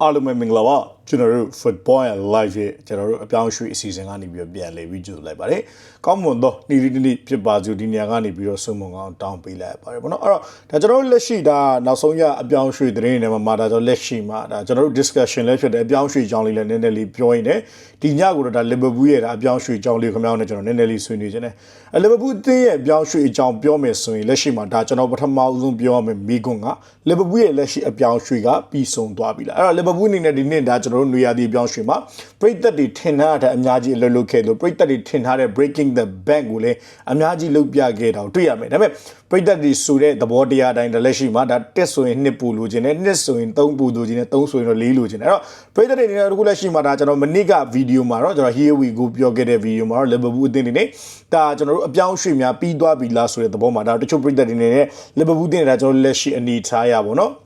ஆளுமை மிங்களாவா? ကျွန်တော်တို့ football and live ရဲ့ကျွန်တော်တို့အပြောင်းအရွှေ့အစီအစဉ်ကနေပြီးတော့ပြန်လည်ပြီးကြိုလိုက်ပါတယ်ကောင်းမွန်သောနေ့ဒီနေ့ဖြစ်ပါစို့ဒီနေရာကနေပြီးတော့ဆုံမုံကောင်းတောင်းပေးလိုက်ပါတယ်ဗောနော်အဲ့တော့ဒါကျွန်တော်တို့လက်ရှိဒါနောက်ဆုံးရအပြောင်းအရွှေ့သတင်းတွေမှာမှာဒါကျွန်တော်လက်ရှိမှာဒါကျွန်တော်တို့ discussion လည်းဖြစ်တယ်အပြောင်းအရွှေ့အကြောင်းလေးလည်းနည်းနည်းလေးပြောရင်းတယ်ဒီညကိုတော့ဒါ Liverpool ရဲ့ဒါအပြောင်းအရွှေ့အကြောင်းလေးခင်ဗျားတို့ကျွန်တော်နည်းနည်းလေးဆွေးနွေးခြင်းတယ်အဲ Liverpool အသင်းရဲ့အပြောင်းအရွှေ့အကြောင်းပြောမယ်ဆိုရင်လက်ရှိမှာဒါကျွန်တော်ပထမအဆုံးပြောရမယ်မိကွန်းက Liverpool ရဲ့လက်ရှိအပြောင်းအရွှေ့ကပြီးဆုံးသွားပြီလားအဲ့တော့ Liverpool အနေနဲ့ဒီနေ့ဒါကျွန်တော်တို့နွေရာသီအပြောင်းအရွှေ့မှာပရိသတ်တွေထင်ထားတဲ့အများကြီးအလုပ်လုပ်ခဲ့လို့ပရိသတ်တွေထင်ထားတဲ့ breaking the bank ကိုလည်းအများကြီးလုပ်ပြခဲ့တာကိုတွေ့ရမယ်ဒါပေမဲ့ပရိသတ်တွေဆိုတဲ့သဘောတရားအတိုင်းဒါလက်ရှိမှာဒါတက်ဆိုရင်နှစ်ပူလိုချင်တယ်နှစ်ဆိုရင်သုံးပူလိုချင်တယ်သုံးဆိုရင်တော့လေးလိုချင်တယ်အဲ့တော့ပရိသတ်တွေအနေနဲ့အခုလက်ရှိမှာဒါကျွန်တော်မနစ်ကဗီဒီယိုမှာတော့ကျွန်တော် here we go ပြောခဲ့တဲ့ဗီဒီယိုမှာတော့ Liverpool အသင်းတွေနဲ့ဒါကျွန်တော်တို့အပြောင်းအရွှေ့များပြီးသွားပြီလားဆိုတဲ့သဘောမှာဒါတချို့ပရိသတ်တွေနေနဲ့ Liverpool အသင်းတွေဒါကျွန်တော်လက်ရှိအနေထားရပါတော့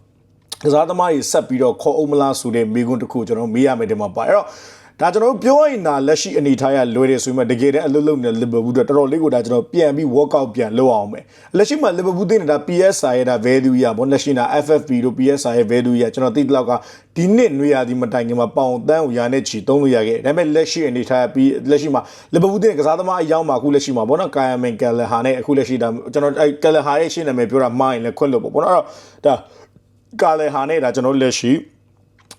ကစားသမားတွေဆက်ပြီးတော့ခေါ်အောင်မလားဆိုတဲ့မိကွန်းတစ်ခုကျွန်တော်မေးရမယ်ဒီမှာပါအဲ့တော့ဒါကျွန်တော်တို့ပြောရင်ဒါလက်ရှိအနေထားရလွယ်တယ်ဆိုမှတကယ်တမ်းအလုပ်လုပ်နေတဲ့ Liverpool တော့တော်တော်လေးကိုဒါကျွန်တော်ပြန်ပြီး workout ပြန်လုပ်အောင်မယ်လက်ရှိမှာ Liverpool တင်နေတာ PSI ရဲ့ဒါ value ရပေါ့လက်ရှိနာ FFP တို့ PSI ရဲ့ value ရကျွန်တော်သိတဲ့လောက်ကဒီနှစ်နွေရာသီမတိုင်ခင်မှာပေါင်တန်းကိုရာနဲ့ချီသုံးလို့ရခဲ့ဒါပေမဲ့လက်ရှိအနေထားပြီးလက်ရှိမှာ Liverpool တင်ကစားသမားအယောက်မှာအခုလက်ရှိမှာပေါ့နော် Kyle Mann Gallagher နဲ့အခုလက်ရှိဒါကျွန်တော်အဲ Gallagher ရဲ့ရှင်းနာမည်ပြောတာမှားရင်လည်းခွင့်လို့ပေါ့ပေါ့နော်အဲ့တော့ဒါ ကာလေဟာနဲ့ဒါကျွန်တော်လက်ရှိ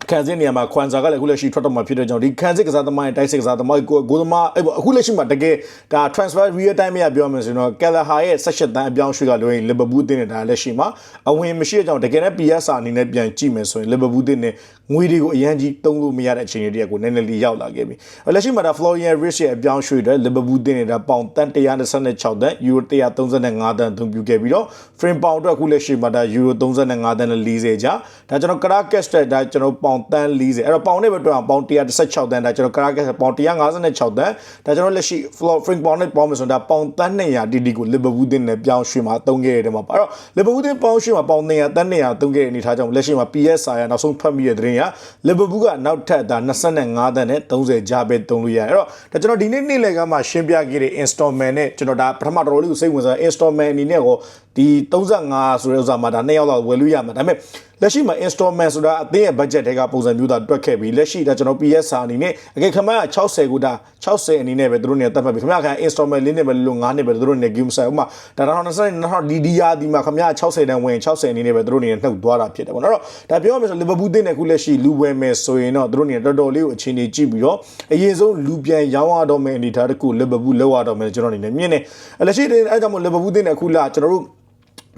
ခန်းစစ်နေရာမှာခွန်စာကလည်းအခုလက်ရှိထွက်တော့မှာဖြစ်တဲ့ကြောင့်ဒီခန်းစစ်ကစားသမားရဲ့တိုက်စစ်ကစားသမားကိုကိုသမားအဲ့ပေါ့အခုလက်ရှိမှာတကယ်ဒါ transfer real time ရပြောမယ်ဆိုရင်တော့ကယ်လာဟာရဲ့16တန်းအပြောင်းရွှေ့ကလွှဲရင်လီဗာပူးအသင်းနဲ့ဒါလက်ရှိမှာအဝင်မရှိတဲ့ကြောင့်တကယ်နဲ့ PSR အနေနဲ့ပြန်ကြည့်မယ်ဆိုရင်လီဗာပူးအသင်းနဲ့ငွေတွေကိုအရန်ကြီးသုံးလို့မရတဲ့အခြေအနေတည်းကိုနည်းနည်းလေးရောက်လာခဲ့ပြီလက်ရှိမှာဒါ Florian Rich ရဲ့အပြောင်းရွှေ့တဲ့လီဗာပူးအသင်းနဲ့ဒါပေါင်တန်126တန်းယူရို135တန်းအသုံးပြုခဲ့ပြီးတော့ frame ပေါင်အတွက်အခုလက်ရှိမှာဒါယူရို35တန်းနဲ့40ကြာဒါကျွန်တော် Caracas တက်ဒါကျွန်တော်ပေါင်တန်း40အဲ့တော့ပေါင်နဲ့ပဲတွက်အောင်ပေါင်116တန်းဒါကျွန်တော် Caracas ပေါင်156တန်းဒါကျွန်တော်လက်ရှိ floor frame ပေါင်နဲ့ပေါင်မယ်ဆိုတော့ဒါပေါင်တန်း200 DD ကို Liverpool တင်နဲ့ပြောင်းရွှေ့မှာသုံးခဲ့ရတယ်မှာပါအဲ့တော့ Liverpool တင်ပေါင်ရွှေ့မှာပေါင်200တန်း200သုံးခဲ့တဲ့အနေထားကြောင့်လက်ရှိမှာ PSI ရနောက်ဆုံးဖတ်မိတဲ့သတင်းက Liverpool ကနောက်ထပ်ဒါ25တန်းနဲ့30ကြားပဲသုံးလို့ရတယ်အဲ့တော့ဒါကျွန်တော်ဒီနေ့နေ့လည်ကမှရှင်းပြခဲ့တဲ့ installment နဲ့ကျွန်တော်ဒါပထမတော်တော်လေးကိုစိတ်ဝင်စား installment အနေနဲ့ကိုဒီ35ဆိုတဲ့ဥစ္စာမှာဒါ2ယောက်လောက်ဝယ်လို့ရမှာဒါပေမဲ့ လက်ရှိမှာ installment ဆိုတာအသင်းရဲ့ budget တွေကပုံစံမျိုးသားတွက်ခဲ့ပြီးလက်ရှိဒါကျွန်တော် PS အနေနဲ့အကယ်ခမရ60ကိုဒါ60အနေနဲ့ပဲသူတို့နေတတ်မှတ်ပြီးခမရခံ installment လေးနဲ့ပဲလို့9နှစ်ပဲသူတို့နေ game set ဥမာဒါတော့20နှစ်ဒီဒီယာဒီမှာခမရ60တန်းဝင်60အနေနဲ့ပဲသူတို့နေနှုတ်သွားတာဖြစ်တယ်ပေါ့နော်ဒါပြောရမယ်ဆိုလီဗာပူးတင်းနဲ့ခုလက်ရှိလူဝယ်မယ်ဆိုရင်တော့သူတို့နေတော်တော်လေးကိုအခြေအနေကြည့်ပြီးတော့အရင်ဆုံးလူပြန်ရောင်းရတော့မယ်အနေထားတစ်ခုလီဗာပူးလောက်ရတော့မယ်ကျွန်တော်အနေနဲ့မြင်တယ်လက်ရှိအဲကြောင့်မို့လီဗာပူးတင်းနဲ့ခုလာကျွန်တော်တို့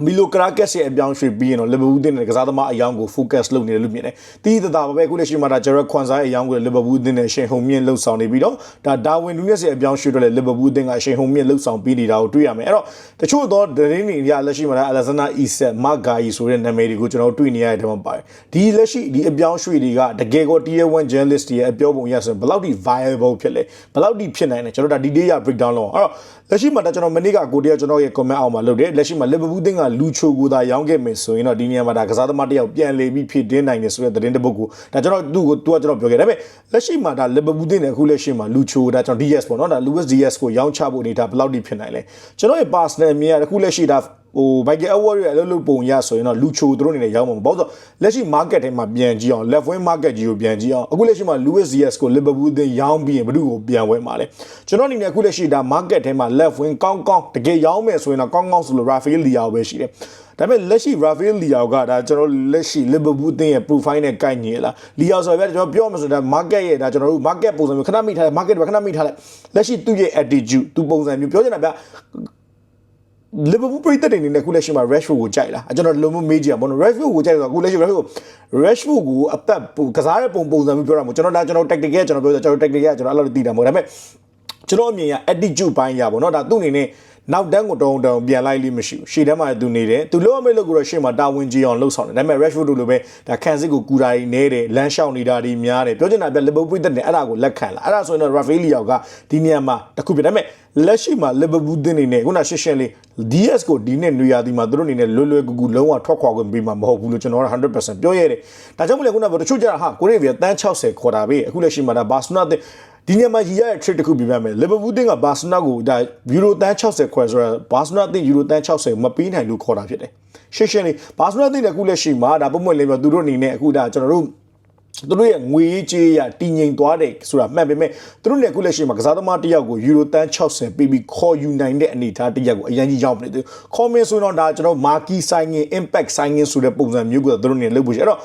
မီလိုကရာကက်ရဲ့အပြောင်းရွှေ့ပြီးရင်တော့လီဗာပူးတင်တဲ့ကစားသမားအယောင်ကို focus လုပ်နေတယ်လို့မြင်တယ်။တီးတတာပဲအခုလက်ရှိမှာဒါဂျရက်ခွန်ဆိုင်အယောင်ကိုလီဗာပူးတင်တဲ့ရှင်ဟုံမြင့်လှုပ်ဆောင်နေပြီးတော့ဒါဒါဝင်နူးနက်ရဲ့အပြောင်းရွှေ့တော့လေလီဗာပူးတင်ကရှင်ဟုံမြင့်လှုပ်ဆောင်ပြီးနေတာကိုတွေ့ရမယ်။အဲ့တော့တချို့သောဒရင်းတွေရလက်ရှိမှာဒါအလက်ဇနာအီဆက်မဂါယီဆိုတဲ့နာမည်တွေကိုကျွန်တော်တွေ့နေရတဲ့ထဲမှာပါတယ်။ဒီလက်ရှိဒီအပြောင်းရွှေ့တွေကတကယ်ကို tier 1 journalist ရဲ့အပြောပုံရဆိုရင်ဘယ်လောက်ထိ viable ဖြစ်လဲဘယ်လောက်ထိဖြစ်နိုင်လဲကျွန်တော်ဒါဒီ day ရ breakdown လုပ်အောင်အဲ့တော့လက်ရှိမှာဒါကျွန်တော်မနေ့ကကိုတည်းကကျွန်တော်ရဲ့ comment အောက်မှာလုပ်တယ်လက်ရှိမှာလီဗာပူးတင်ကလူချိုကိုသာရောင်းခဲ့မယ်ဆိုရင်တော့ဒီနေရာမှာဒါကစားသမားတစ်ယောက်ပြန်လေပြီးဖြစ်တင်းနိုင်တယ်ဆိုတဲ့သတင်းတစ်ပုဒ်ကိုဒါကျွန်တော်သူ့ကိုသူကကျွန်တော်ပြောခဲ့တယ်ဒါပေမဲ့လက်ရှိမှာဒါလီဗာပူးတင်နဲ့အခုလက်ရှိမှာလူချိုဒါကျွန်တော် DS ပေါ့နော်ဒါ Luis DS ကိုရောင်းချဖို့အနေထားဘယ်လောက်ထိဖြစ်နိုင်လဲကျွန်တော်ရဲ့ personal အမြင်ကအခုလက်ရှိဒါ ဟိုဘိုက်ကယ်အဝါရဲ့အလုပ်လုပ်ပုံရဆိုရင်တော့လူချိုသူတို့အနေနဲ့ရောင်းမှာမဟုတ်တော့လက်ရှိ market ထဲမှာပြန်ကြည့်အောင် left wing market ကြီးကိုပြန်ကြည့်အောင်အခုလက်ရှိမှာ Luis Diaz ကို Liverpool အသင်းရောင်းပြီးရင်ဘယ်သူကိုပြန်ဝယ်မှာလဲကျွန်တော်အနေနဲ့အခုလက်ရှိဒါ market ထဲမှာ left wing ကောင်းကောင်းတကယ်ရောင်းမယ်ဆိုရင်တော့ကောင်းကောင်းဆိုလို့ Rafael Leao ပဲရှိတယ်ဒါပေမဲ့လက်ရှိ Rafael Leao ကဒါကျွန်တော်လက်ရှိ Liverpool အသင်းရဲ့ profile နဲ့ကိုက်ညီလား Leao ဆိုတော့ကျွန်တော်ပြောမှဆိုတော့ market ရဲ့ဒါကျွန်တော်တို့ market ပုံစံမျိုးခဏမိထားတယ် market ပဲခဏမိထားလိုက်လက်ရှိသူ့ရဲ့ attitude သူပုံစံမျိုးပြောချင်တာဗျ လီဗာပူးပရိသတ်တွေအနေနဲ့ခုလက်ရှိမှာ Rashford ကိုကြိုက်လားကျွန်တော်လုံးမမေးကြည့်ရပါဘောနော် Rashford ကိုကြိုက်ဆိုတော့ခုလက်ရှိ Rashford Rashford ကိုအသက်ကစားတဲ့ပုံပုံစံမျိုးပြောတာမဟုတ်ကျွန်တော်ဒါကျွန်တော် tactical ကျွန်တော်ပြောကျွန်တော် tactical ကျွန်တော်အဲ့လိုသိတာမဟုတ်ဒါပေမဲ့ကျွန်တော်အမြင်က attitude ဘိုင်းရပါဘောနော်ဒါသူ့အနေနဲ့ နောက်တန်းကိုတောင်းတောင်းပြန်လိုက်လိမ့်မရှိဘူးရှေ့တန်းမှာသူနေတယ်သူလုံးဝမဲ့လို့ကိုတော့ရှေ့မှာတာဝန်ကြီးအောင်လှုပ်ဆောင်တယ်ဒါပေမဲ့ Rashford တို့လိုပဲဒါခံစစ်ကိုကူတာကြီးနေတယ်လမ်းလျှောက်နေတာတွေများတယ်ပြောချင်တာပြ Liverpool တက်တယ်အဲ့ဒါကိုလက်ခံလာအဲ့ဒါဆိုရင်တော့ Rafael ကဒီနေရာမှာတခုပြဒါပေမဲ့လက်ရှိမှာ Liverpool တင်နေနေခုနရှင်းရှင်းလေး DS ကိုဒီနေ့နွေရာသီမှာသူတို့အနေနဲ့လွယ်လွယ်ကူကူလုံးဝထွက်ခွာခွင့်ပေးမှာမဟုတ်ဘူးလို့ကျွန်တော်က100%ပြောရတယ်။ဒါကြောင့်မလဲခုနကတချို့ကြတာဟာကိုရီးယားတန်း60ခေါ်တာပဲအခုလက်ရှိမှာဒါဘာစနာတဲ့ ဒီညမှာရည်ရတဲ့ trick တစ်ခုပြပြမယ်လီဗာပူးတင်းကဘာစနာကိုဒါယူရိုတန်း60ခွဲဆိုတော့ဘာစနာတင်းယူရိုတန်း60မပေးနိုင်လို့ခေါ်တာဖြစ်တယ်ရှင်းရှင်းလေးဘာစနာတင်းကအခုလက်ရှိမှာဒါပုံမှန်လေးပြောသူတို့အနေနဲ့အခုဒါကျွန်တော်တို့သူတို့ရဲ့ငွေရေးကြေးရတည်ငြိမ်သွားတယ်ဆိုတာမှန်ပေမဲ့သူတို့လည်းအခုလက်ရှိမှာကစားသမားတစ်ယောက်ကိုယူရိုတန်60ပေးပြီးခေါ်ယူနိုင်တဲ့အနေအထားတစ်ယောက်ကိုအရင်ကြီးရောက်နေတယ်ခေါ်မင်းဆိုတော့ဒါကျွန်တော်မာကီဆိုင်ငင် impact ဆိုင်ငင်ဆိုတဲ့ပုံစံမျိုးကိုသူတို့နေလုပ်ဖို့ရှိအဲ့တော့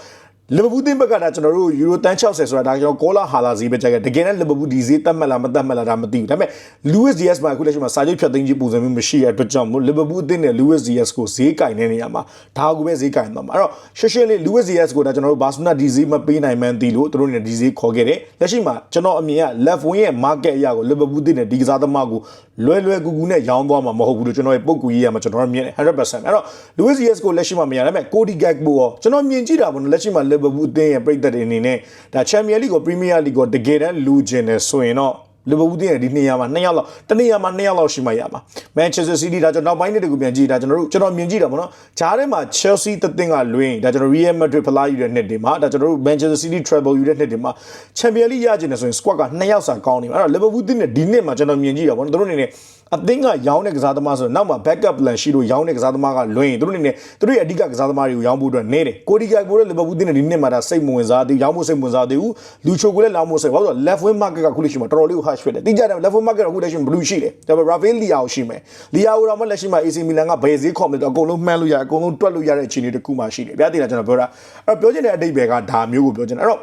လီဗာပူးတင်းဘက်ကဒါကျွန်တော်တို့ယူရိုတန်60ဆိုတာဒါကျွန်တော်ကောလာဟာလာဈေးပဲကြိုက်တယ်တကယ်နဲ့လီဗာပူးဒီဈေးတတ်မှတ်လားမတတ်မှတ်လားဒါမသိဘူးဒါပေမဲ့ Luis Diaz မှာအခုလက်ရှိမှာစာချုပ်ဖြတ်သိမ်းခြင်းပုံစံမျိုးမရှိရတဲ့အတွက်ကြောင့်မို့လီဗာပူးအသင်းနဲ့ Luis Diaz ကိုဈေးကင်တဲ့နေရာမှာဒါကိုပဲဈေးကင်သွားမှာအဲ့တော့ရှင်းရှင်းလေး Luis Diaz ကိုဒါကျွန်တော်တို့ဘာစနာဒီဈေးမပေးနိုင်မှန်းသိလို့သူတို့နေဒီဈေးခေါ်ခဲ့တယ်လက်ရှိမှာကျွန်တော်အမြင်က left wing ရဲ့ market အရာကိုလီဗာပူးအသင်းနဲ့ဒီကစားသမားကို လွယ်လွယ်ကူကူနဲ့ရောင်းသွားမှာမဟုတ်ဘူးလို့ကျွန်တော်ရဲ့ပုံကူရေးရမှာကျွန်တော်မြင်တယ်100%အဲ့တော့ Luis Diaz ကိုလက်ရှိမှာမရဒါပေမဲ့ Cody Gakpo ရောကျွန်တော်မြင်ကြည့်တာပေါ့နော်လက်ရှိမှာလီဗာပူးအသင်းရဲ့ပြည်သက်တွေအနေနဲ့ဒါချန်ပီယံလိကိုပရီးမီးယားလိကိုတကယ်တမ်းလူကျင်တယ်ဆိုရင်တော့ လီဗာပူးတင်းရဲ့ဒီနေရာမှာနှစ်ယောက်လောက်တနေရာမှာနှစ်ယောက်လောက်ရှိမှရမှာမန်ချက်စတာစီးတီးဒါကျွန်တော်နောက်ပိုင်းတွေကိုပြန်ကြည့်ဒါကျွန်တော်တို့ကျွန်တော်မြင်ကြည့်တာပေါ့နော်ဂျားထဲမှာ Chelsea တသင်းကလွင်းဒါကျွန်တော် Real Madrid ဖလားယူတဲ့နှစ်တွေမှာဒါကျွန်တော်တို့ Manchester City treble ယူတဲ့နှစ်တွေမှာ Champions League ရကျင်တယ်ဆိုရင် squad ကနှစ်ယောက်စာကောင်းနေမှာအဲ့တော့ Liverpool တင်းနဲ့ဒီနှစ်မှာကျွန်တော်မြင်ကြည့်တာပေါ့နော်သူတို့အနေနဲ့ အသင်းကရောင်းတဲ့ကစားသမားဆိုတော့နောက်မှာ backup plan ရှိလို့ရောင်းတဲ့ကစားသမားကလွင်သူတို့အနေနဲ့သူတို့ရဲ့အဓိကကစားသမားတွေကိုရောင်းဖို့အတွက်နေတယ်ကိုဒီကကိုလည်းလီဗာပူးတင်းနဲ့ဒီနှစ်မှာဒါစိတ်မဝင်စားသေးရောင်းဖို့စိတ်မဝင်စားသေးဘူးလူချိုကိုလည်းလောင်းဖို့စိတ်ဘာလို့လဲ left wing market ကခုလက်ရှိမှာတော်တော်လေးကို harsh ဖြစ်တယ်တိကျတယ် left wing market ကခုလက်ရှိမှာ blue ရှိတယ်ဒါပေမဲ့ Rafael Leao ရှိမယ် Leao တော့မလက်ရှိမှာ AC Milan ကဘယ်ဈေးခေါ်မလဲတော့အကုန်လုံးမှန်းလို့ရအကုန်လုံးတွက်လို့ရတဲ့အခြေအနေတစ်ခုမှရှိတယ်ဗျာတိကျကျွန်တော်ပြောတာအဲ့တော့ပြောချင်တဲ့အတိတ်ပဲကဒါမျိုးကိုပြောချင်တယ်အဲ့တော့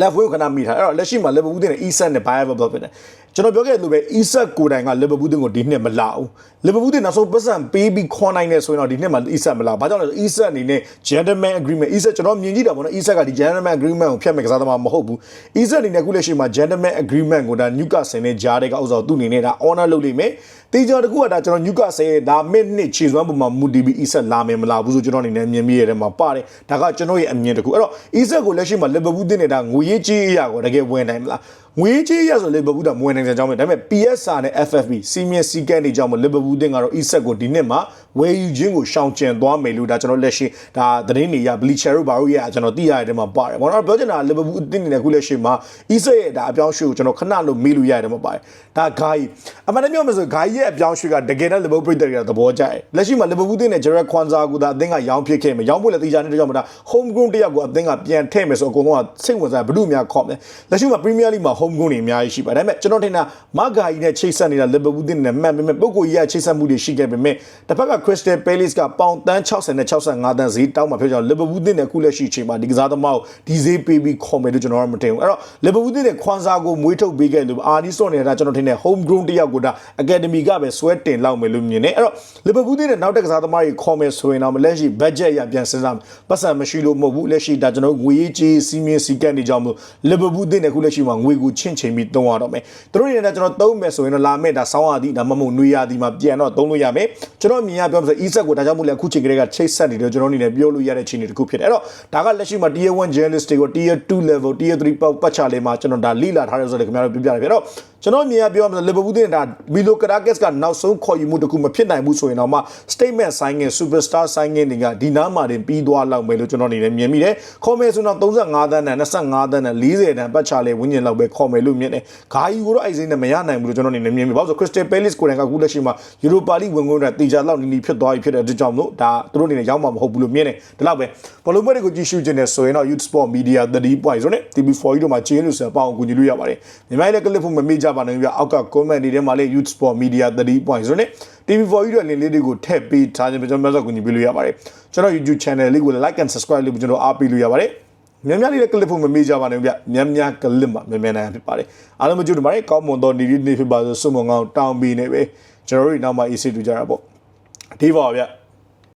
left wing ကိုခဏမိထားအဲ့တော့လက်ရှိမှာ Liverpool တင်နဲ့ Isak နဲ့ Bayern ပဲဖြစ်တယ် ကျွန်တော်ပြောခဲ့သလိုပဲ Isak ကိုယ်တိုင်က Liverpool တင်ကိုဒီနှစ်မလာဘူး Liverpool တင်နောက်ဆုံးပတ်စံပေးပြီးခေါ်နိုင်တယ်ဆိုရင်တော့ဒီနှစ်မှာ Isak မလာဘာကြောင့်လဲဆို Isak အနေနဲ့ gentleman agreement Isak ကျွန်တော်မြင်ကြည့်တာပေါ့နော် Isak ကဒီ gentleman agreement ကိုဖျက်မဲ့ကစားသမားမဟုတ်ဘူး Isak အနေနဲ့အခုလက်ရှိမှာ gentleman agreement ကိုဒါ Newcastle နဲ့ကြားတဲ့ကဥစ္စာကိုသူ့အနေနဲ့ဒါ honor လုပ်လိမ့်မယ်တေချာတကူကဒါကျွန်တော် Newcastle ရဲ့ဒါမစ်နှစ်ခြေစွမ်းပုံမှာမူတည်ပြီး Isak လာမယ်မလာဘူးဆိုကျွန်တော်အနေနဲ့မြင်မိရတယ်မှာပါတယ်ဒါကကျွန်တော်ရဲ့အမြင်တကူအဲ့တော့ Isak ကိုလက်ရှိမှာ Liverpool တင်နေတာငွေရေးကြေးအရာကိုတကယ်ဝင်နိုင်မလား ငွေကြေးရဆို Liverpool ကမဝင်နိုင်တဲ့အကြောင်းပဲဒါပေမဲ့ PSR နဲ့ FFP စီမင်းစီကန်းတွေကြောင့်မ Liverpool တင်ကတော့ Isak ကိုဒီနှစ်မှာဝယ်ယူခြင်းကိုရှောင်ကျဉ်သွားမယ်လို့ဒါကျွန်တော်လက်ရှိဒါသတင်းတွေရ Bleacher တို့ဘာလို့ရကျွန်တော်သိရတဲ့ထဲမှာပါတယ်ဘောတော့ပြောချင်တာ Liverpool အသင်းနေနဲ့ခုလက်ရှိမှာ Isak ရဲ့ဒါအပြောင်းရွှေ့ကိုကျွန်တော်ခဏလို့မေးလို့ရတယ်မှာပါတယ်ဒါဂိုင်းအမှန်တမ်းပြောမယ်ဆိုဂိုင်းရဲ့အပြောင်းရွှေ့ကတကယ်တော့ Liverpool ပြည်တွေကသဘောကျတယ်လက်ရှိမှာ Liverpool တင်နဲ့ Gerard Kwanzaa ကဒါအသင်းကရောင်းဖြစ်ခဲ့မယ်ရောင်းဖို့လည်းသိကြတဲ့ကြောင့်မဒါ home ground တယောက်ကိုအသင်းကပြန်ထည့်မယ်ဆိုအကုန်လုံးကစိတ်ဝင်စားဘယ်သူမှခေါ်မယ်လက်ရှိမှာ Premier League မှာ home ground တွေအများကြီးရှိပါဒါပေမဲ့ကျွန်တော်ထင်တာမဂါကြီးနဲ့ချိတ်ဆက်နေတာ Liverpool တင်နဲ့မှန်ပေမဲ့ပုဂ္ဂိုလ်ကြီးကချိတ်ဆက်မှုတွေရှိခဲ့ပေမဲ့တစ်ဖက်က Crystal Palace ကပေါင်တန်း60နဲ့65တန်းဈေးတောင်းမှာဖြစ်ကြောင်း Liverpool တင်နဲ့အခုလက်ရှိအချိန်မှာဒီကစားသမားကိုဒီဈေးပေးပြီးခေါ်မယ်လို့ကျွန်တော်ကမထင်ဘူးအဲ့တော့ Liverpool တင်နဲ့ခွန်စာကိုမွေးထုတ်ပေးခဲ့လို့အာဒီစော့နေတာကျွန်တော်ထင်တယ် home ground တယောက်ကိုဒါ academy ကပဲဆွဲတင်လောက်မယ်လို့မြင်တယ်အဲ့တော့ Liverpool တင်နဲ့နောက်တက်ကစားသမားကြီးခေါ်မယ်ဆိုရင်တော့လက်ရှိ budget ရပြန်စဉ်းစားပတ်စံမရှိလို့မဟုတ်ဘူးလက်ရှိဒါကျွန်တော်ငွေရေးကြေးစီးမြင့်စီကတ်နေကြောင်းမို့ Liverpool တင်နဲ့အခုလက်ရှိမှာငွေကိုချင့်ချိန်ပြီးသုံးရတော့မယ်သူတို့အနေနဲ့ကျွန်တော်သုံးမယ်ဆိုရင်တော့လာမယ့်ဒါဆောင်းရသည်ဒါမှမဟုတ်နွေရသည်မှာပြန်တော့သုံးလို့ရမယ်ကျွန်တော်မြင်ရပြောဆို e-set ကိုဒါကြောင့်မို့လဲအခုချိန်ကလေးကချိတ်ဆက်နေတယ်ကျွန်တော်အနေနဲ့ပြောလို့ရတဲ့ချိန်တွေတစ်ခုဖြစ်တယ်အဲ့တော့ဒါကလက်ရှိမှာ tier 1 journalist တွေကို tier 2 level tier 3ပတ်ပတ်ချလေးမှာကျွန်တော်ဒါလိလာထားတယ်ဆိုတော့ခင်ဗျားတို့ပြပြတယ်ပြတော့ ကျွန်တော်မြင်ရပြောမှာ Liverpool တင်ဒါမီလိုကရာကက်စ်ကနောက်ဆုံးခေါ်ယူမှုတစ်ခုမဖြစ်နိုင်ဘူးဆိုရင်တော့မှ statement sign ငင် superstar sign ငင်တွေကဒီနားမှာတင်ပြီးသွားလောက်မယ်လို့ကျွန်တော်အနေနဲ့မြင်မိတယ်ခေါ်မယ်ဆိုတော့35တန်းနဲ့25တန်းနဲ့40တန်းပတ်ချလေးဝင်းကျင်လောက်ပဲခေါ်မယ်လို့မြင်တယ်ဂါယီကိုတော့အဲ့စိနဲ့မရနိုင်ဘူးလို့ကျွန်တော်အနေနဲ့မြင်မိဘာလို့ဆို Crystal Palace ကိုယ်တိုင်ကအခုလက်ရှိမှာ Europa League ဝင်ခွင့်အတွက်တေချာလောက်နီးနီးဖြစ်သွားပြီဖြစ်တဲ့အတွက်ကြောင့်မို့ဒါသူတို့အနေနဲ့ရောက်မှာမဟုတ်ဘူးလို့မြင်တယ်ဒီလောက်ပဲဘလုံးမတွေကိုကြည့်ရှုခြင်းနဲ့ဆိုရင်တော့ Youth Sport Media 30 point ဆိုနဲ့ TV4 ကြီးတို့မှာချင်းလို့ဆိုပေါအောင်ကူညီလို့ရပါတယ်မြန်မာလည်းကလစ်ဖို့မမေ့ကြပါနဲ့ပြအောက်က comment တွေထဲမှာလည်း Youth Sport Media 30 point ဆိုနဲ့ TV4 ကြီးတို့လင်းလေးတွေကိုထည့်ပေးထားခြင်းပဲကျွန်တော်မျိုးစောကူညီပေးလို့ရပါတယ်ကျွန်တော် YouTube channel လေးကို like and subscribe လုပ်ပြီးကျွန်တော်အားပေးလို့ရပါတယ်မြန်မြန်လေးလည်းကလစ်ဖို့မမေ့ကြပါနဲ့ဗျမြန်မြန်ကလစ်မှာမြန်မြန်နိုင်ဖြစ်ပါတယ်အားလုံးမကြည့်တို့ပါတယ်ကောင်းမွန်သောနေ့နေ့ဖြစ်ပါစေဆုမွန်ကောင်းတောင်းပေးနေပဲကျွန်တော်တို့နောက်မှ AC တူကြတာပေါ့ဒီပါဗျ